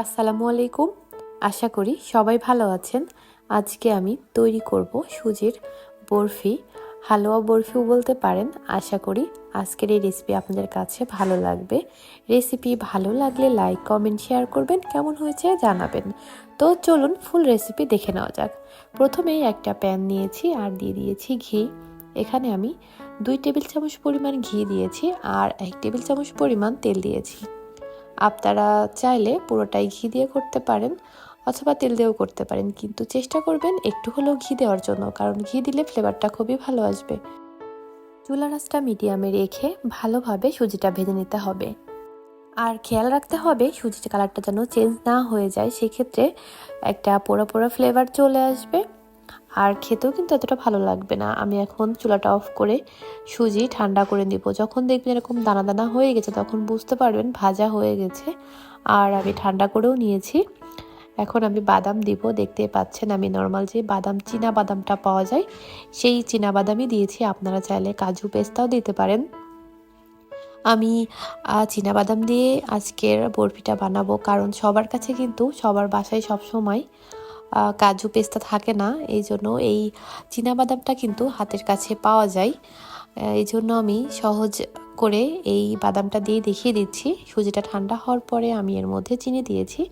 আসসালামু আলাইকুম। আশা করি সবাই ভালো আছেন। আজকে আমি তৈরি করব সুজির বরফি। হালুয়া বরফিও বলতে পারেন। আশা করি আজকের এই রেসিপি আপনাদের কাছে ভালো লাগবে। রেসিপি ভালো লাগলে লাইক কমেন্ট শেয়ার করবেন। কেমন হয়েছে জানাবেন। তো চলুন ফুল রেসিপি দেখে নেওয়া যাক। প্রথমেই একটা প্যান নিয়েছি আর দিয়ে দিয়েছি ঘি। এখানে আমি দুই টেবিল চামচ পরিমাণ ঘি দিয়েছি আর এক টেবিল চামচ পরিমাণ তেল দিয়েছি। আপনারা চাইলে পুরোটাই ঘি দিয়ে করতে পারেন অথবা তেল দিয়েও করতে পারেন। কিন্তু চেষ্টা করবেন একটু হলেও ঘি দেওয়ার জন্য, কারণ ঘি দিলে ফ্লেভারটা খুবই ভালো আসবে। চুলা রাসটা মিডিয়ামে রেখে ভালোভাবে সুজিটা ভেজে নিতে হবে। আর খেয়াল রাখতে হবে সুজির কালারটা যেন চেঞ্জ না হয়ে যায়, সেক্ষেত্রে একটা পোড়া পোড়া ফ্লেভার চলে আসবে। আর খেতেও কিন্তু এতটা ভালো লাগবে না। আমি এখন চুলাটা অফ করে সুজি ঠান্ডা করে নিব। যখন দেখবেন এরকম দানা দানা হয়ে গেছে, তখন বুঝতে পারবেন ভাজা হয়ে গেছে। আর আমি ঠান্ডা করেও নিয়েছি। এখন আমি বাদাম দিব। দেখতে পাচ্ছেন আমি নর্মাল যে বাদাম, চীনা বাদামটা পাওয়া যায়, সেই চীনা বাদামই দিয়েছি। আপনারা চাইলে কাজু পেস্তাও দিতে পারেন। আমি চীনা বাদাম দিয়ে আজকের বরফিটা বানাবো। কারণ সবার কাছে কিন্তু সবার বাসায় সব সময় কাজু পেস্তা থাকে না, এই জন্য এই বাদামটা কিন্তু হাতের কাছে পাওয়া যায়। এই জন্য আমি সহজ করে এই বাদামটা দিয়ে দেখিয়ে দিচ্ছি। সুজিটা ঠান্ডা হওয়ার পরে আমি এর মধ্যে চিনি দিয়েছি।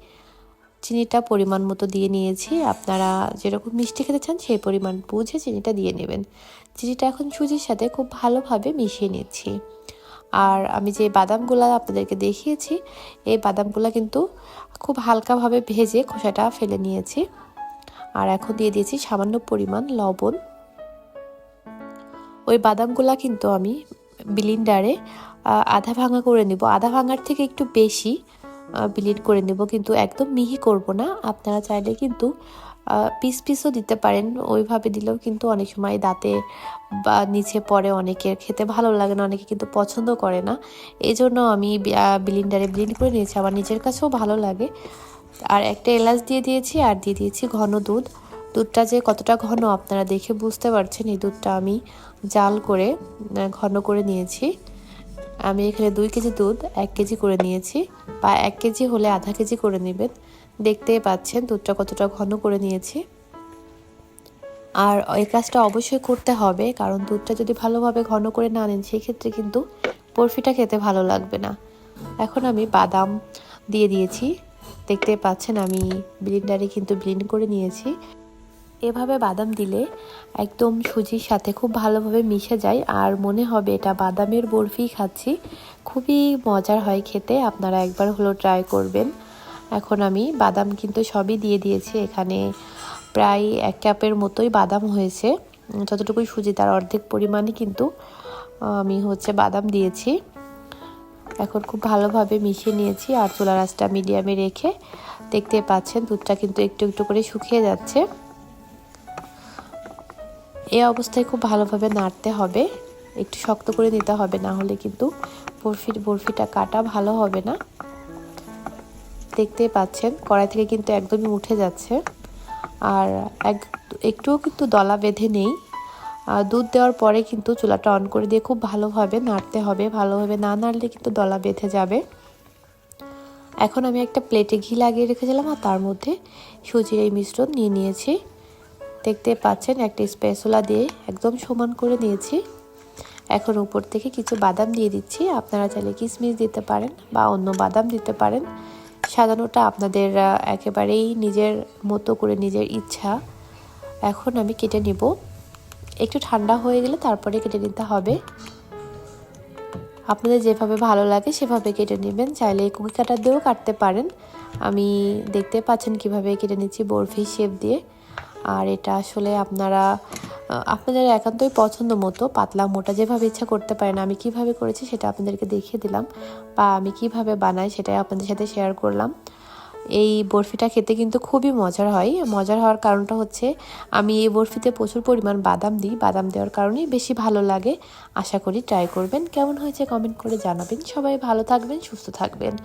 চিনিটা পরিমাণ মতো দিয়ে নিয়েছি। আপনারা যেরকম মিষ্টি খেতে চান সেই পরিমাণ বুঝে চিনিটা দিয়ে নেবেন। চিনিটা এখন সুজির সাথে খুব ভালোভাবে মিশিয়ে নিচ্ছি। আর আমি যে বাদামগুলো আপনাদেরকে দেখিয়েছি, এই বাদামগুলো কিন্তু খুব হালকাভাবে ভেজে খোসাটা ফেলে নিয়েছি। আর এখন দিয়ে দিয়েছি সামান্য পরিমাণ লবণ। ওই বাদামগুলা কিন্তু আমি বিলিন্ডারে আধা ভাঙা করে নিব। আধা ভাঙার থেকে একটু বেশি বিলিন করে নেব। কিন্তু একদম মিহি করব না। আপনারা চাইলে কিন্তু পিস পিসও দিতে পারেন। ওইভাবে দিলেও কিন্তু অনেক সময় দাঁতে বা নিচে পড়ে অনেকের। খেতে ভালো লাগে না, অনেকে কিন্তু পছন্দ করে না। এই জন্য আমি বিলিন্ডারে ব্লিন্ড করে নিয়েছি। আমার নিজের কাছেও ভালো লাগে। আর একটা এলাচ দিয়ে দিয়েছি, আর দিয়ে দিয়েছি ঘন দুধ। দুধটা যে কতটা ঘন আপনারা দেখে বুঝতে পারছেন, এই দুধটা আমি জাল করে ঘন করে নিয়েছি। আমি এখানে দুই কেজি দুধ, এক কেজি করে নিয়েছি, বা এক কেজি হলে আধা কেজি করে নেবেন। দেখতেই পাচ্ছেন দুধটা কতটা ঘন করে নিয়েছি। আর এই কাজটা অবশ্যই করতে হবে, কারণ দুধটা যদি ভালোভাবে ঘন করে না নেন, সেক্ষেত্রে কিন্তু বরফিটা খেতে ভালো লাগবে না। এখন আমি বাদাম দিয়ে দিয়েছি। দেখতে পাচ্ছেন, আমি ব্লিন্ডারে কিন্তু ব্লিন্ড করে নিয়েছি। এভাবে বাদাম দিলে একদম সুজির সাথে খুব ভালোভাবে মিশে যায়। আর মনে হবে এটা বাদামের বরফি খাচ্ছি। খুবই মজার হয় খেতে, আপনারা একবার হলো ট্রাই করবেন। এখন আমি বাদাম কিন্তু সবই দিয়ে দিয়েছি। এখানে প্রায় এক কাপের মতোই বাদাম হয়েছে। যতটুকুই সুজি, তার অর্ধেক পরিমাণই কিন্তু আমি হচ্ছে বাদাম দিয়েছি। এখন খুব ভালোভাবে মিশিয়ে নিয়েছি আর চুলা রাসটা মিডিয়ামে রেখে দেখতে পাচ্ছেন দুধটা কিন্তু একটু একটু করে শুকিয়ে যাচ্ছে। এই অবস্থায় খুব ভালোভাবে নাড়তে হবে। একটু শক্ত করে নিতে হবে, না হলে কিন্তু বরফির, বরফিটা কাটা ভালো হবে না। দেখতেই পাচ্ছেন কড়াই থেকে কিন্তু একদমই উঠে যাচ্ছে। আর এক, একটুও কিন্তু দলা বেঁধে নেই। দুধ দেওয়ার পরে কিন্তু চুলাটা অন করে দিয়ে খুব ভালোভাবে নাড়তে হবে। ভালোভাবে না নাড়লে কিন্তু দলা বেঁধে যাবে। এখন আমি একটা প্লেটে ঘি লাগিয়ে রেখেছিলাম আর তার মধ্যে সুজির এই মিশ্রণ নিয়ে নিয়েছি। দেখতে পাচ্ছেন একটা স্পেসোলা দিয়ে একদম সমান করে নিয়েছি। এখন উপর থেকে কিছু বাদাম দিয়ে দিচ্ছি। আপনারা চাইলে কিশমিশ দিতে পারেন বা অন্য বাদাম দিতে পারেন। সাজানোটা আপনাদের একেবারেই নিজের মতো করে নিজের ইচ্ছা। এখন আমি কেটে নিব। একটু ঠান্ডা হয়ে গেলে তারপরে কেটে নিতে হবে। আপনাদের যেভাবে ভালো লাগে সেভাবে কেটে নেবেন। চাইলে কুকি কাটার দিয়েও কাটতে পারেন। আমি দেখতে পাচ্ছেন কীভাবে কেটে নিচ্ছি বরফি শেপ দিয়ে। আর এটা আসলে আপনারা আপনাদের একান্তই পছন্দ মতো। পাতলা, মোটা যেভাবে ইচ্ছা করতে পারেন, আমি কীভাবে করেছি সেটা আপনাদেরকে দেখিয়ে দিলাম। বা আমি কীভাবে বানাই সেটাই আপনাদের সাথে শেয়ার করলাম। এই বরফিটা খেতে কিন্তু খুবই মজার হয়। মজার হওয়ার কারণটা হচ্ছে আমি এই বরফিতে প্রচুর পরিমাণ বাদাম দিই। বাদাম দেওয়ার কারণেই বেশি ভালো লাগে। আশা করি ট্রাই করবেন। কেমন হয়েছে কমেন্ট করে জানাবেন। সবাই ভালো থাকবেন, সুস্থ থাকবেন।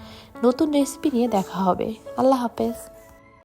নতুন রেসিপি নিয়ে দেখা হবে। আল্লাহ হাফেজ।